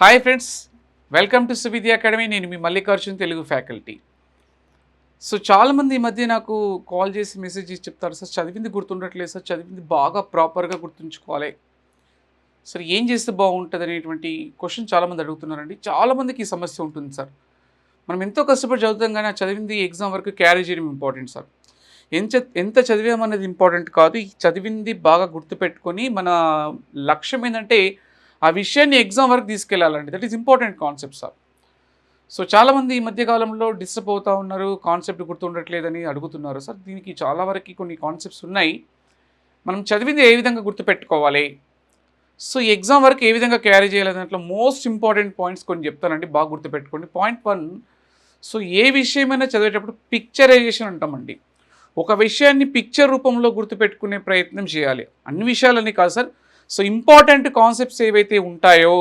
Hi friends welcome to Suvidya academy నేను మీ Mallikarjun Telugu faculty so చాలామంది ఈ మధ్య నాకు కాల్ చేసి మెసేజ్ ఇచ్చి చెప్తారు సార్ చదివింది గుర్తుండట్లేదు సార్ చదివింది బాగా ప్రాపర్గా గుర్తుంచుకోవాలి. సార్ ఏం చేస్తే బాగుంటుంది? అనేటువంటి క్వశ్చన్ చాలామంది అడుగుతున్నారండి. చాలామందికి ఈ సమస్య ఉంటుంది సార్. మనం ఎంతో కష్టపడి చదువుతాం కానీ ఆ చదివింది ఎగ్జామ్ వరకు క్యారీ చేయడం ఇంపార్టెంట్ సార్. ఎంత ఎంత చదివామనేది ఇంపార్టెంట్ కాదు. ఈ చదివింది బాగా గుర్తుపెట్టుకొని మన లక్ష్యం ఏంటంటే ఆ విషయాన్ని ఎగ్జామ్ వరకు తీసుకెళ్ళాలండి that is important concept sir so చాలామంది ఈ మధ్యకాలంలో డిస్టర్బ్ అవుతూ ఉన్నారు కాన్సెప్ట్ గుర్తుండట్లేదని అడుగుతున్నారు సార్ దీనికి చాలా వరకు కొన్ని కాన్సెప్ట్స్ ఉన్నాయి. మనం చదివింది ఏ విధంగా గుర్తుపెట్టుకోవాలి? సో ఎగ్జామ్ వరకు ఏ విధంగా క్యారీ చేయాలి దాంట్లో మోస్ట్ ఇంపార్టెంట్ పాయింట్స్ కొన్ని చెప్తానండి. బాగా గుర్తుపెట్టుకోండి. పాయింట్ వన్ సో ఏ విషయమైనా చదివేటప్పుడు పిక్చరైజేషన్ అంటామండి. ఒక విషయాన్ని పిక్చర్ రూపంలో గుర్తుపెట్టుకునే ప్రయత్నం చేయాలి. అన్ని విషయాలని కాదు సార్ సో ఇంపార్టెంట్ కాన్సెప్ట్స్ ఏవైతే ఉంటాయో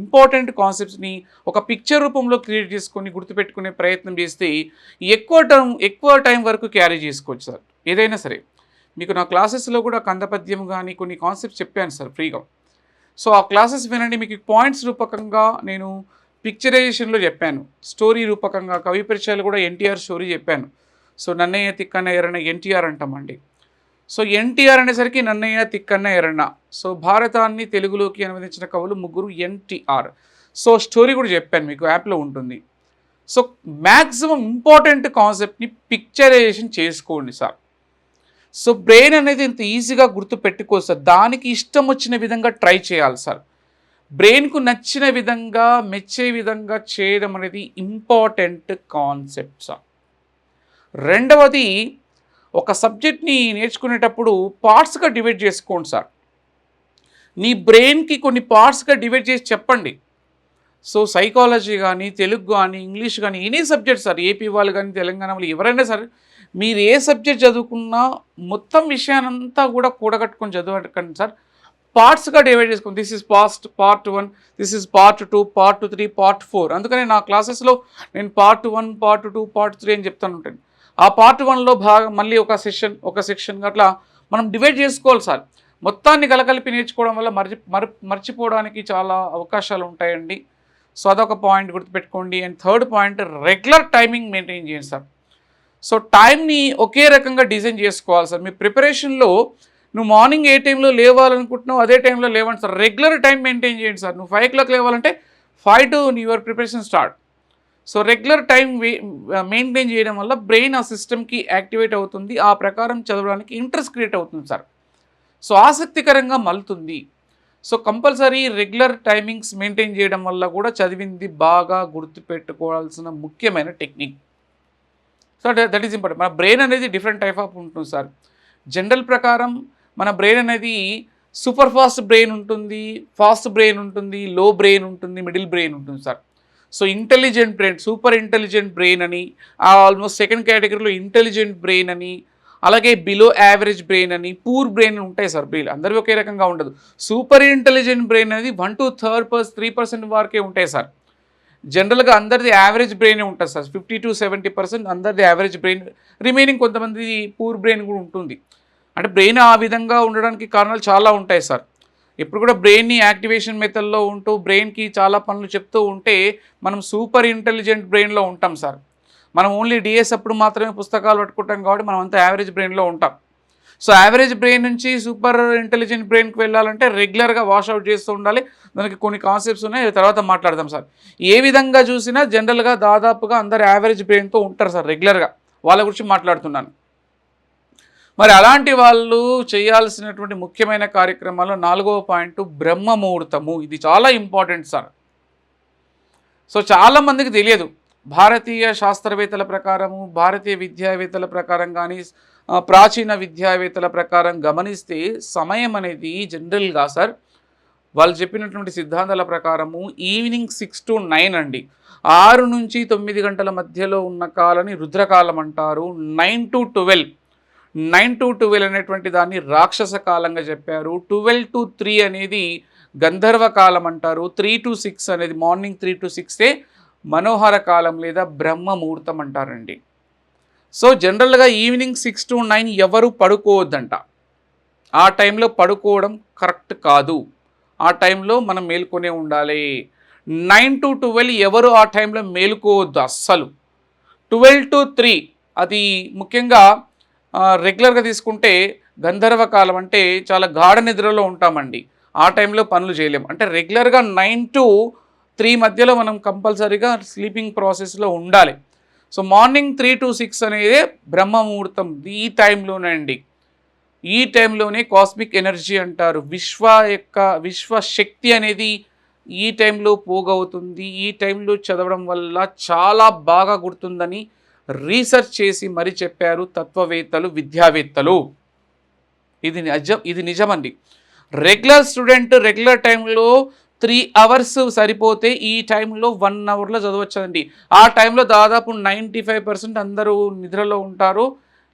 ఇంపార్టెంట్ కాన్సెప్ట్స్ని ఒక పిక్చర్ రూపంలో క్రియేట్ చేసుకొని గుర్తుపెట్టుకునే ప్రయత్నం చేస్తే ఎక్కువ టైం ఎక్కువ టైం వరకు క్యారీ చేసుకోవచ్చు సార్. ఏదైనా సరే. మీకు నా క్లాసెస్లో కూడా కందపద్యం కానీ కొన్ని కాన్సెప్ట్స్ చెప్పాను సార్ ఫ్రీగా. సో ఆ క్లాసెస్ వినండి. మీకు పాయింట్స్ రూపకంగా నేను పిక్చరైజేషన్లో చెప్పాను. స్టోరీ రూపకంగా కవి పరిచయాలు కూడా ఎన్టీఆర్ స్టోరీ చెప్పాను. సో నన్నయ్య తిక్కన్న ఎర్రన్న ఎన్టీఆర్ అంటామండి. సో ఎన్టీఆర్ అనేసరికి నన్నయ్య తిక్కన్న ఎర్రన్న సో భారతాన్ని తెలుగులోకి అనువదించిన కవులు ముగ్గురు ఎన్టీఆర్. సో స్టోరీ కూడా చెప్పాను మీకు యాప్లో ఉంటుంది. సో మ్యాక్సిమం ఇంపార్టెంట్ కాన్సెప్ట్ని పిక్చరైజేషన్ చేసుకోండి సార్. సో బ్రెయిన్ అనేది ఇంత ఈజీగా గుర్తు పెట్టుకో సార్. దానికి ఇష్టం వచ్చిన విధంగా ట్రై చేయాలి సార్. బ్రెయిన్కు నచ్చిన విధంగా మెచ్చే విధంగా చేయడం అనేది ఇంపార్టెంట్ కాన్సెప్ట్ సార్. రెండవది ఒక సబ్జెక్ట్ని నేర్చుకునేటప్పుడు పార్ట్స్గా డివైడ్ చేసుకోండి సార్. నీ బ్రెయిన్కి కొన్ని పార్ట్స్గా డివైడ్ చేసి చెప్పండి. సో సైకాలజీ కానీ తెలుగు కానీ ఇంగ్లీష్ కానీ ఎనీ సబ్జెక్ట్ సార్ ఏపీ వాళ్ళు కానీ తెలంగాణ వాళ్ళు ఎవరైనా సరే మీరు ఏ సబ్జెక్ట్ చదువుకున్నా మొత్తం విషయానంతా కూడా కూడగట్టుకొని చదవకండి సార్. పార్ట్స్గా డివైడ్ చేసుకోండి. This is past part one this is part two part three part four అందుకని నా క్లాసెస్లో నేను part one part two part three అని చెప్తాను. ఉంటాను ఆ పార్ట్ వన్లో భాగం మళ్ళీ ఒక సెషన్ ఒక సెక్షన్ అట్లా మనం డివైడ్ చేసుకోవాలి సార్. మొత్తాన్ని కలకలిపి నేర్చుకోవడం వల్ల మర్చి మర్చిపోవడానికి చాలా అవకాశాలు ఉంటాయండి. సో అదొక పాయింట్ గుర్తుపెట్టుకోండి. And third point regular timing maintain చేయండి సార్. సో టైంని ఒకే రకంగా డిజైన్ చేసుకోవాలి సార్. మీ ప్రిపరేషన్లో నువ్వు మార్నింగ్ ఏ టైంలో లేవాలనుకుంటున్నావు అదే టైంలో లేవండి సార్. రెగ్యులర్ టైం మెయింటైన్ చేయండి సార్. నువ్వు five clock లేవాలంటే five to your preparation start so regular time maintain చేయడం వల్ల బ్రెయిన్ ఆ సిస్టమ్కి యాక్టివేట్ అవుతుంది. ఆ ప్రకారం చదవడానికి ఇంట్రెస్ట్ క్రియేట్ అవుతుంది సార్. సో ఆసక్తికరంగా మలుతుంది. So compulsory regular timings maintain చేయడం వల్ల కూడా చదివింది బాగా గుర్తుపెట్టుకోవాల్సిన ముఖ్యమైన technique. So that is important. మన బ్రెయిన్ అనేది డిఫరెంట్ టైప్ ఆఫ్ ఉంటుంది సార్. జనరల్ ప్రకారం మన బ్రెయిన్ అనేది సూపర్ ఫాస్ట్ బ్రెయిన్ ఉంటుంది ఫాస్ట్ బ్రెయిన్ ఉంటుంది లో బ్రెయిన్ ఉంటుంది మిడిల్ బ్రెయిన్ ఉంటుంది sir. So intelligent brain super intelligent brain అని ఆల్మోస్ట్ సెకండ్ కేటగిరీలో ఇంటెలిజెంట్ బ్రెయిన్ అని అలాగే బిలో యావరేజ్ బ్రెయిన్ అని పూర్ బ్రెయిన్ ఉంటాయి సార్ బ్రెయిన్ అందరివి ఒకే రకంగా ఉండదు. సూపర్ ఇంటెలిజెంట్ బ్రెయిన్ అనేది one to third per three percent వరకే ఉంటాయి సార్. జనరల్గా అందరిది యావరేజ్ బ్రెయిన్ ఉంటుంది sir. Fifty to seventy percent అందరిది యావరేజ్ బ్రెయిన్ రిమైనింగ్ కొంతమంది పూర్ బ్రెయిన్ కూడా ఉంటుంది. అంటే బ్రెయిన్ ఆ విధంగా ఉండడానికి కారణాలు చాలా ఉంటాయి సార్. ఇప్పుడు కూడా బ్రెయిన్ని యాక్టివేషన్ మెథడ్లో ఉంటూ బ్రెయిన్కి చాలా పనులు చెప్తూ ఉంటే మనం సూపర్ ఇంటెలిజెంట్ బ్రెయిన్లో ఉంటాం సార్ మనం ఓన్లీ డిఎస్ అప్పుడు మాత్రమే పుస్తకాలు పట్టుకుంటాం కాబట్టి మనం అంతా యావరేజ్ బ్రెయిన్లో ఉంటాం. సో యావరేజ్ బ్రెయిన్ నుంచి సూపర్ ఇంటెలిజెంట్ బ్రెయిన్కి వెళ్ళాలంటే రెగ్యులర్గా వాష్అవుట్ చేస్తూ ఉండాలి. దానికి కొన్ని కాన్సెప్ట్స్ ఉన్నాయి తర్వాత మాట్లాడదాం సార్ ఏ విధంగా చూసినా జనరల్గా దాదాపుగా అందరు యావరేజ్ బ్రెయిన్తో ఉంటారు సార్ రెగ్యులర్గా వాళ్ళ గురించి మాట్లాడుతున్నాను. మరి అలాంటి వాళ్ళు చేయాల్సినటువంటి ముఖ్యమైన కార్యక్రమాల్లో నాలుగవ పాయింట్ బ్రహ్మ ముహూర్తము ఇది చాలా ఇంపార్టెంట్ సార్ సో చాలామందికి తెలియదు. భారతీయ శాస్త్రవేత్తల ప్రకారము భారతీయ విద్యావేత్తల ప్రకారం కానీ ప్రాచీన విద్యావేత్తల ప్రకారం గమనిస్తే సమయం అనేది జనరల్గా సార్ వాళ్ళు చెప్పినటువంటి సిద్ధాంతాల ప్రకారము ఈవినింగ్ సిక్స్ టు నైన్ అండి. ఆరు నుంచి తొమ్మిది గంటల మధ్యలో ఉన్న కాలని రుద్రకాలం అంటారు. Nine to twelve nine to twelve అనేటువంటి దాన్ని రాక్షస కాలంగా చెప్పారు. ట్వెల్వ్ టు త్రీ అనేది గంధర్వ కాలం అంటారు. త్రీ టు సిక్స్ అనేది మార్నింగ్ త్రీ టు సిక్సే మనోహర కాలం లేదా బ్రహ్మ ముహూర్తం అంటారండి. సో జనరల్గా ఈవినింగ్ సిక్స్ టు నైన్ ఎవరు పడుకోవద్దంట. ఆ టైంలో పడుకోవడం కరెక్ట్ కాదు. ఆ టైంలో మనం మేల్కొనే ఉండాలి. నైన్ టు ట్వెల్వ్ ఎవరు ఆ టైంలో మేలుకోవద్దు అస్సలు. ట్వెల్వ్ టు త్రీ అది ముఖ్యంగా రెగ్యులర్గా తీసుకుంటే గంధర్వ కాలం అంటే చాలా గాఢ నిద్రలో ఉంటామండి. ఆ టైంలో పనులు చేయలేము అంటే రెగ్యులర్గా నైన్ టు త్రీ మధ్యలో మనం కంపల్సరీగా స్లీపింగ్ ప్రాసెస్లో ఉండాలి. So morning three to six అనేది బ్రహ్మ ముహూర్తం ఈ టైంలోనే అండి. ఈ టైంలోనే కాస్మిక్ ఎనర్జీ అంటారు. విశ్వ యొక్క విశ్వ శక్తి అనేది ఈ టైంలో పోగవుతుంది. ఈ టైంలో చదవడం వల్ల చాలా బాగా గుర్తుందని రీసెర్చ్ చేసి మరి చెప్పారు తత్వవేత్తలు విద్యావేత్తలు. ఇది నిజం ఇది నిజమండి. రెగ్యులర్ స్టూడెంట్ రెగ్యులర్ టైంలో త్రీ అవర్స్ సరిపోతే ఈ టైంలో వన్ అవర్లో చదవచ్చండి. ఆ టైంలో దాదాపు నైంటీ ఫైవ్ పర్సెంట్ అందరూ నిద్రలో ఉంటారు.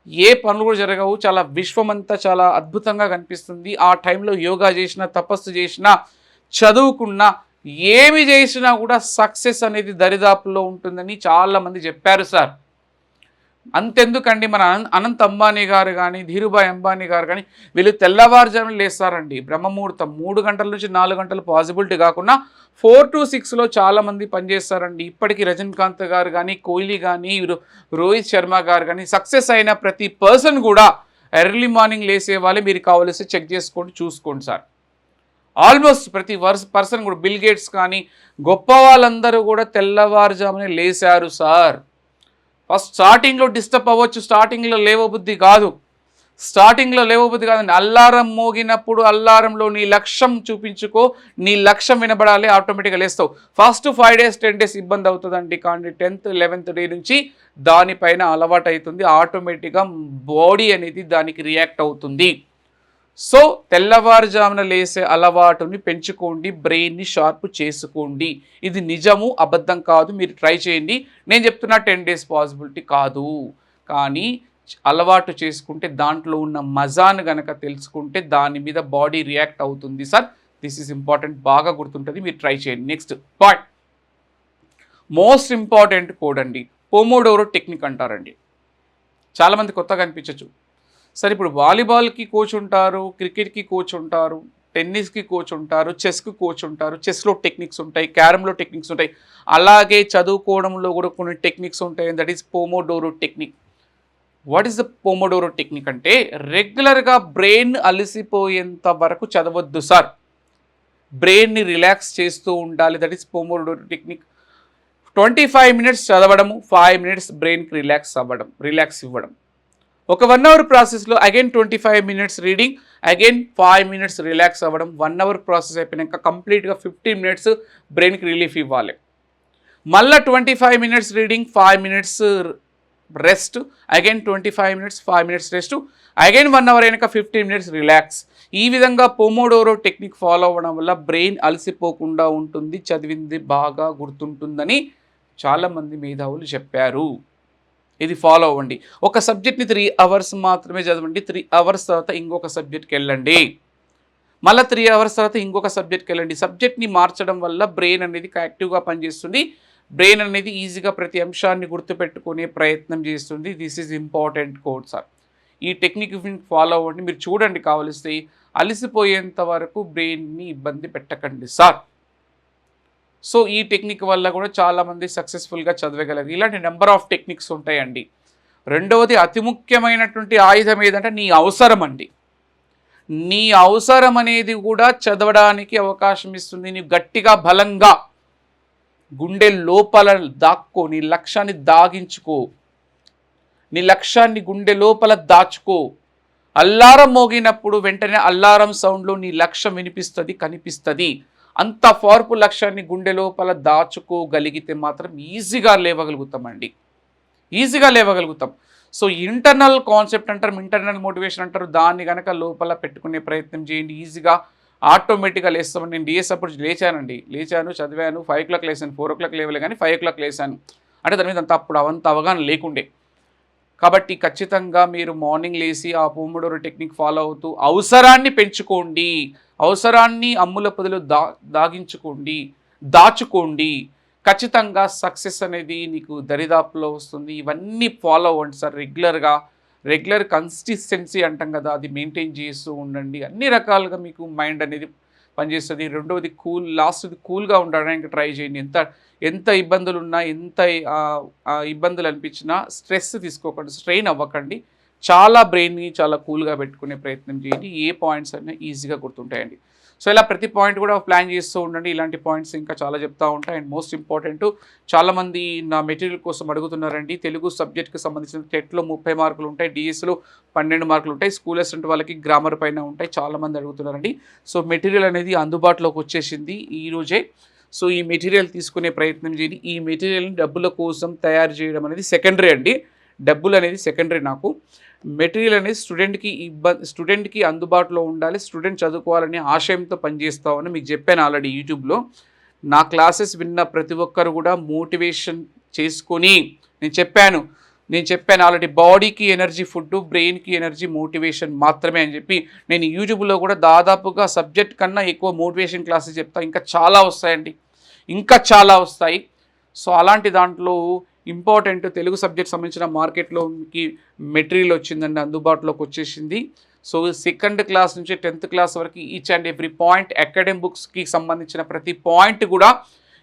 ఏ పనులు కూడా జరగవు. చాలా విశ్వమంతా చాలా అద్భుతంగా కనిపిస్తుంది. ఆ టైంలో యోగా చేసిన తపస్సు చేసిన చదువుకున్న ఏమి చేసినా కూడా సక్సెస్ అనేది దరిదాపులో ఉంటుందని చాలామంది చెప్పారు సార్ అంతెందుకండి మన అనంత్ అనంత్ అంబానీ గారు కానీ ధీరుభాయ్ అంబానీ గారు కానీ వీళ్ళు తెల్లవారుజామున లేస్తారండి. బ్రహ్మముహూర్తం మూడు గంటల నుంచి నాలుగు గంటలు పాసిబిలిటీ కాకుండా ఫోర్ టు సిక్స్లో చాలామంది పనిచేస్తారండి. ఇప్పటికీ రజనీకాంత్ గారు కానీ కోహ్లీ కానీ రోహిత్ శర్మ గారు కానీ సక్సెస్ అయిన ప్రతి పర్సన్ కూడా ఎర్లీ మార్నింగ్ లేసే వాళ్ళే మీరు కావలసి చెక్ చేసుకోండి చూసుకోండి సార్. ఆల్మోస్ట్ ప్రతి వర్స్ పర్సన్ కూడా బిల్ గేట్స్ కానీ గొప్ప వాళ్ళందరూ కూడా తెల్లవారుజామునే లేశారు సార్. ఫస్ట్ స్టార్టింగ్లో డిస్టర్బ్ అవ్వచ్చు స్టార్టింగ్లో లేవబుద్ధి కాదు. స్టార్టింగ్లో లేవబుద్ధి కాదండి అల్లారం మోగినప్పుడు అల్లారంలో నీ లక్ష్యం చూపించుకో నీ లక్ష్యం వినబడాలి ఆటోమేటిక్గా లేస్తావు. First five days ten days ఇబ్బంది అవుతుందండి కానీ టెన్త్ లెవెన్త్ డే నుంచి దానిపైన అలవాటు అవుతుంది ఆటోమేటిక్గా బాడీ అనేది దానికి రియాక్ట్ అవుతుంది. సో తెల్లవారుజామున లేసే అలవాటుని పెంచుకోండి బ్రెయిన్ని షార్ప్ చేసుకోండి. ఇది నిజము అబద్ధం కాదు మీరు ట్రై చేయండి. నేను చెప్తున్నా టెన్ డేస్ పాసిబిలిటీ కాదు. కానీ అలవాటు చేసుకుంటే దాంట్లో ఉన్న మజాను గనక తెలుసుకుంటే దాని మీద బాడీ రియాక్ట్ అవుతుంది. సార్ దిస్ ఈజ్ ఇంపార్టెంట్ బాగా గుర్తుంటుంది మీరు ట్రై చేయండి. Next point most important code అండి పోమోడోరో టెక్నిక్ అంటారండి. చాలామంది కొత్తగా అనిపించచ్చు. సరే ఇప్పుడు వాలీబాల్కి కోచ్ ఉంటారు క్రికెట్కి కోచ్ ఉంటారు టెన్నిస్కి కోచ్ ఉంటారు చెస్కి కోచ్ ఉంటారు చెస్లో టెక్నిక్స్ ఉంటాయి క్యారంలో టెక్నిక్స్ ఉంటాయి. అలాగే చదువుకోవడంలో కూడా కొన్ని టెక్నిక్స్ ఉంటాయి. That is pomodoro technique. What is the pomodoro technique అంటే రెగ్యులర్గా బ్రెయిన్ అలసిపోయేంత వరకు చదవద్దు సార్. బ్రెయిన్ని రిలాక్స్ చేస్తూ ఉండాలి. That is pomodoro technique. Twenty five minutes చదవడము ఫైవ్ మినిట్స్ బ్రెయిన్కి రిలాక్స్ అవ్వడం రిలాక్స్ ఇవ్వడం. ఒక వన్ అవర్ ప్రాసెస్లో again twenty five minutes reading again five minutes relax అవ్వడం వన్ అవర్ ప్రాసెస్ అయిపోయినాక కంప్లీట్గా ఫిఫ్టీన్ మినిట్స్ బ్రెయిన్కి రిలీఫ్ ఇవ్వాలి. మళ్ళీ twenty five minutes reading five minutes rest again twenty five minutes five minutes rest again one hour అయినాక fifteen minutes relax ఈ విధంగా pomodoro technique follow అవ్వడం వల్ల బ్రెయిన్ అలసిపోకుండా ఉంటుంది చదివింది బాగా గుర్తుంటుందని చాలామంది మేధావులు చెప్పారు. ఇది ఫాలో అవ్వండి. ఒక సబ్జెక్ట్ని త్రీ అవర్స్ మాత్రమే చదవండి. త్రీ అవర్స్ తర్వాత ఇంకొక సబ్జెక్ట్కి వెళ్ళండి. మళ్ళీ త్రీ అవర్స్ తర్వాత ఇంకొక సబ్జెక్ట్కి వెళ్ళండి. సబ్జెక్ట్ని మార్చడం వల్ల బ్రెయిన్ అనేది యాక్టివ్గా పనిచేస్తుంది. బ్రెయిన్ అనేది ఈజీగా ప్రతి అంశాన్ని గుర్తుపెట్టుకునే ప్రయత్నం చేస్తుంది. This is important code sir ఈ టెక్నిక్ ఫాలో అవ్వండి. మీరు చూడండి కావలిస్తే అలసిపోయేంత వరకు బ్రెయిన్ని ఇబ్బంది పెట్టకండి సార్ సో ఈ టెక్నిక్ వల్ల కూడా చాలామంది సక్సెస్ఫుల్గా చదవగలరు. ఇలాంటి నెంబర్ ఆఫ్ టెక్నిక్స్ ఉంటాయండి. రెండవది అతి ముఖ్యమైనటువంటి ఆయుధం ఏదంటే నీ అవసరం అండి. నీ అవసరం అనేది కూడా చదవడానికి అవకాశం ఇస్తుంది. నీ గట్టిగా బలంగా గుండె లోపల దాక్కో నీ లక్ష్యాన్ని దాగించుకో. నీ లక్ష్యాన్ని గుండె లోపల దాచుకో. అల్లారం మోగినప్పుడు వెంటనే అల్లారం సౌండ్లో నీ లక్ష్యం వినిపిస్తుంది కనిపిస్తుంది. అంత పవర్ఫుల్ లక్ష్యాన్ని గుండె లోపల దాచుకోగలిగితే మాత్రం ఈజీగా లేవగలుగుతామండి. ఈజీగా లేవగలుగుతాం. సో ఇంటర్నల్ కాన్సెప్ట్ అంటారు ఇంటర్నల్ మోటివేషన్ అంటారు దాన్ని కనుక లోపల పెట్టుకునే ప్రయత్నం చేయండి ఈజీగా ఆటోమేటిక్గా లేస్తామని నేను డిఎస్ లేచానండి. లేచాను చదివాను ఫైవ్ ఓ క్లాక్ లేసాను ఫోర్ ఓ క్లాక్ లేవలే కానీ ఫైవ్ ఓ క్లాక్ లేసాను. అంటే దాని మీద అంత అప్పుడు అవంత అవగాహన లేకుండే. కాబట్టి ఖచ్చితంగా మీరు మార్నింగ్ లేచి ఆ పూముడూరు టెక్నిక్ ఫాలో అవుతూ అవసరాన్ని పెంచుకోండి. అవసరాన్ని అమ్ముల పొదలు దా దాగించుకోండి. దాచుకోండి. ఖచ్చితంగా సక్సెస్ అనేది నీకు దరిదాపులో వస్తుంది. ఇవన్నీ ఫాలో అవ్వండి సార్ రెగ్యులర్గా. రెగ్యులర్ కన్సిస్టెన్సీ అంటాం కదా అది మెయింటైన్ చేస్తూ ఉండండి. అన్ని రకాలుగా మీకు మైండ్ అనేది పనిచేస్తుంది. రెండవది కూల్ లాస్ట్ది కూల్గా ఉండడానికి ట్రై చేయండి. ఎంత ఎంత ఇబ్బందులు ఉన్నా ఎంత ఇబ్బందులు అనిపించినా స్ట్రెస్ తీసుకోకండి స్ట్రెయిన్ అవ్వకండి. చాలా బ్రెయిన్ని చాలా కూల్గా పెట్టుకునే ప్రయత్నం చేయండి. ఏ పాయింట్స్ అయినా ఈజీగా గుర్తుంటాయండి. సో ఇలా ప్రతి పాయింట్ కూడా ప్లాన్ చేస్తూ ఉండండి. ఇలాంటి పాయింట్స్ ఇంకా చాలా చెప్తూ ఉంటాయి అండ్ మోస్ట్ ఇంపార్టెంట్ చాలామంది నా మెటీరియల్ కోసం అడుగుతున్నారండి. తెలుగు సబ్జెక్ట్కి సంబంధించిన టెట్లో ముప్పై మార్కులు ఉంటాయి. డిఎస్లో పన్నెండు మార్కులు ఉంటాయి. స్కూల్ అసిస్టెంట్ వాళ్ళకి గ్రామర్ పైన ఉంటాయి. చాలామంది అడుగుతున్నారండి. సో మెటీరియల్ అనేది అందుబాటులోకి వచ్చేసింది ఈరోజే సో ఈ మెటీరియల్ తీసుకునే ప్రయత్నం చేయండి. ఈ మెటీరియల్ని డబ్బుల కోసం తయారు చేయడం అనేది సెకండరీ అండి. డబ్బులు అనేది సెకండరీ నాకు. మెటీరియల్ అనేది స్టూడెంట్కి ఇబ్బంది స్టూడెంట్కి అందుబాటులో ఉండాలి స్టూడెంట్ చదువుకోవాలనే ఆశయంతో పనిచేస్తామని మీకు చెప్పాను ఆల్రెడీ యూట్యూబ్లో. నా క్లాసెస్ విన్న ప్రతి ఒక్కరు కూడా మోటివేషన్ చేసుకొని నేను చెప్పాను నేను చెప్పాను ఆల్రెడీ బాడీకి ఎనర్జీ ఫుడ్ బ్రెయిన్కి ఎనర్జీ మోటివేషన్ మాత్రమే అని చెప్పి. నేను యూట్యూబ్లో కూడా దాదాపుగా సబ్జెక్ట్ కన్నా ఎక్కువ మోటివేషన్ క్లాసెస్ చెప్తా. ఇంకా చాలా వస్తాయండి. ఇంకా చాలా వస్తాయి. సో అలాంటి దాంట్లో ఇంపార్టెంట్ తెలుగు సబ్జెక్ట్ సంబంధించిన మార్కెట్లోకి మెటీరియల్ వచ్చిందండి అందుబాటులోకి వచ్చేసింది. సో సెకండ్ క్లాస్ నుంచి టెన్త్ క్లాస్ వరకు each and every point academic బుక్స్కి సంబంధించిన ప్రతి పాయింట్ కూడా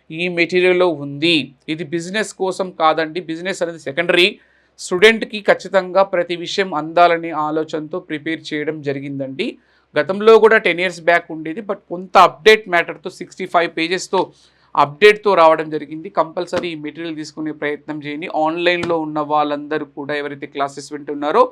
ఈ మెటీరియల్లో ఉంది. ఇది బిజినెస్ కోసం కాదండి బిజినెస్ అనేది సెకండరీ స్టూడెంట్కి ఖచ్చితంగా ప్రతి విషయం అందాలనే ఆలోచనతో ప్రిపేర్ చేయడం జరిగిందండి. గతంలో కూడా టెన్ ఇయర్స్ బ్యాక్ ఉండేది బట్ కొంత అప్డేట్ మ్యాటర్తో సిక్స్టీ ఫైవ్ పేజెస్తో అప్డేట్తో రావడం జరిగింది. కంపల్సరీ ఈ మెటీరియల్ తీసుకునే ప్రయత్నం చేయండి. ఆన్లైన్లో ఉన్న వాళ్ళందరూ కూడా ఎవరైతే క్లాసెస్ వింటున్నారో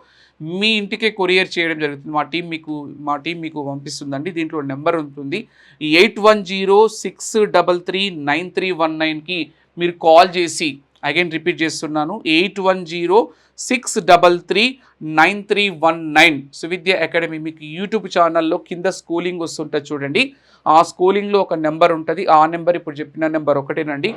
మీ ఇంటికే కొరియర్ చేయడం జరుగుతుంది. మా టీం మీకు మా టీం మీకు పంపిస్తుందండి. దీంట్లో నెంబర్ ఉంటుంది. Eight one zero six double three nine three one నైన్కి మీరు కాల్ చేసి అగైన్ రిపీట్ చేస్తున్నాను. Eight one zero six double three nine three one nine Suvidya academy మీకు యూట్యూబ్ ఛానల్లో కింద స్కూలింగ్ వస్తుంటుంది చూడండి. ఆ స్కూలింగ్లో ఒక నెంబర్ ఉంటుంది. ఆ నెంబర్ ఇప్పుడు చెప్పిన నెంబర్ ఒకటేనండి.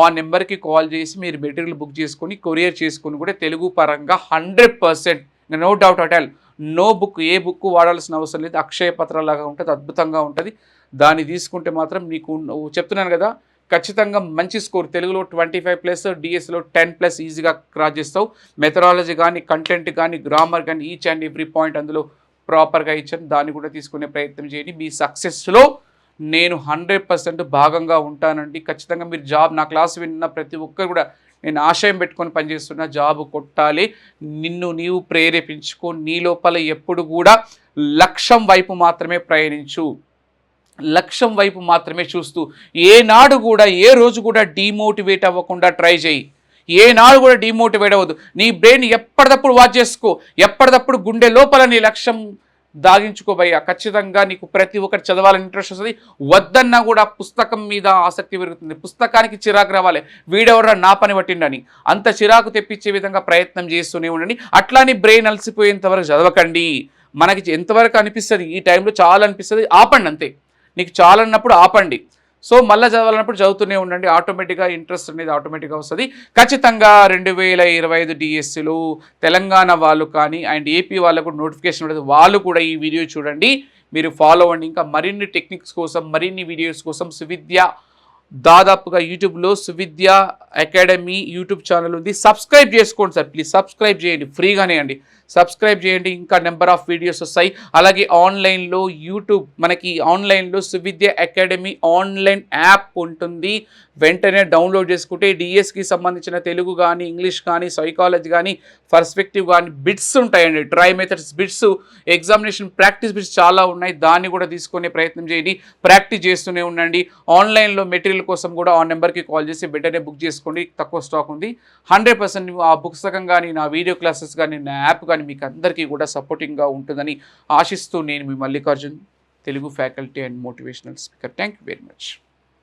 ఆ నెంబర్కి కాల్ చేసి మీరు మెటీరియల్ బుక్ చేసుకొని కొరియర్ చేసుకొని కూడా తెలుగు పరంగా hundred percent no doubt at all no book a book వాడాల్సిన అవసరం లేదు. అక్షయ పత్రాలాగా ఉంటుంది అద్భుతంగా ఉంటుంది. దాన్ని తీసుకుంటే మాత్రం నీకు నువ్వు చెప్తున్నాను కదా ఖచ్చితంగా మంచి స్కోర్. తెలుగులో ట్వంటీ ఫైవ్ ప్లస్ డిఎస్లో టెన్ ప్లస్ ఈజీగా క్రాస్ చేస్తావు. మెథడాలజీ కానీ కంటెంట్ కానీ గ్రామర్ కానీ ఈచ్ అండ్ ఎవ్రీ పాయింట్ అందులో ప్రాపర్గా ఇచ్చాను. దాన్ని కూడా తీసుకునే ప్రయత్నం చేయండి. మీ సక్సెస్లో నేను హండ్రెడ్ పర్సెంట్ భాగంగా ఉంటానండి. ఖచ్చితంగా మీరు జాబ్ నా క్లాస్ విన్న ప్రతి ఒక్కరు కూడా నేను ఆశయం పెట్టుకొని పనిచేస్తున్న జాబ్ కొట్టాలి. నిన్ను నీవు ప్రేరేపించుకో. నీ లోపల ఎప్పుడు కూడా లక్ష్యం వైపు మాత్రమే ప్రయాణించు. లక్ష్యం వైపు మాత్రమే చూస్తూ ఏనాడు కూడా ఏ రోజు కూడా డీమోటివేట్ అవ్వకుండా ట్రై చేయి. ఏనాడు కూడా డీమోటివేట్ అవ్వద్దు. నీ బ్రెయిన్ ఎప్పటికప్పుడు వాచ్ చేసుకో. ఎప్పటికప్పుడు గుండె లోపల నీ లక్ష్యం దాగించుకోబోయ్యా ఖచ్చితంగా నీకు ప్రతి ఒక్కటి చదవాలని ఇంట్రెస్ట్ వస్తుంది. వద్దన్నా కూడా పుస్తకం మీద ఆసక్తి పెరుగుతుంది. పుస్తకానికి చిరాకు రావాలి. వీడెవరా నా పని పట్టిండని. అంత చిరాకు తెప్పించే విధంగా ప్రయత్నం చేస్తూనే ఉండండి. అట్లానే బ్రెయిన్ అలసిపోయేంతవరకు చదవకండి. మనకి ఎంతవరకు అనిపిస్తుంది? ఈ టైంలో చాలా అనిపిస్తుంది. ఆపండి అంతే. నీకు చాలన్నప్పుడు ఆపండి. సో మళ్ళీ చదవాలన్నప్పుడు చదువుతూనే ఉండండి. ఆటోమేటిక్గా ఇంట్రెస్ట్ అనేది ఆటోమేటిక్గా వస్తుంది. ఖచ్చితంగా రెండు వేల ఇరవై ఐదు డిఎస్సీలు తెలంగాణ వాళ్ళు కానీ అండ్ ఏపీ వాళ్ళకు నోటిఫికేషన్ ఉండదు. వాళ్ళు కూడా ఈ వీడియో చూడండి. మీరు ఫాలో అవ్వండి. ఇంకా మరిన్ని టెక్నిక్స్ కోసం మరిన్ని వీడియోస్ కోసం సువిద్య దాదాపుగా యూట్యూబ్లో సువిద్య అకాడమీ యూట్యూబ్ ఛానల్ ఉంది. సబ్స్క్రైబ్ చేసుకోండి సార్. ప్లీజ్ సబ్స్క్రైబ్ చేయండి. ఫ్రీగానే అండి. సబ్స్క్రైబ్ చేయండి. ఇంకా నెంబర్ ఆఫ్ వీడియోస్ వస్తాయి. అలాగే ఆన్లైన్లో యూట్యూబ్ మనకి ఆన్లైన్లో సువిద్య అకాడమీ ఆన్లైన్ యాప్ ఉంటుంది. వెంటనే డౌన్లోడ్ చేసుకుంటే డిఎస్కి సంబంధించిన తెలుగు కానీ ఇంగ్లీష్ కానీ సైకాలజీ కానీ పర్స్పెక్టివ్ కానీ బిట్స్ ఉంటాయండి. Try methods bits examination practice bits చాలా ఉన్నాయి. దాన్ని కూడా తీసుకునే ప్రయత్నం చేయండి. ప్రాక్టీస్ చేస్తూనే ఉండండి. ఆన్లైన్లో మెటీరియల్ కోసం కూడా ఆ నెంబర్కి కాల్ చేసి వెంటనే బుక్ చేసుకోండి. తక్కువ స్టాక్ ఉంది. హండ్రెడ్ పర్సెంట్ ఆ పుస్తకం కానీ నా వీడియో క్లాసెస్ కానీ నా యాప్ కానీ మీకు అందరికీ కూడా సపోర్టింగ్గా ఉంటుందని ఆశిస్తూ నేను మీ Mallikarjun Telugu faculty and motivational speaker thank you very much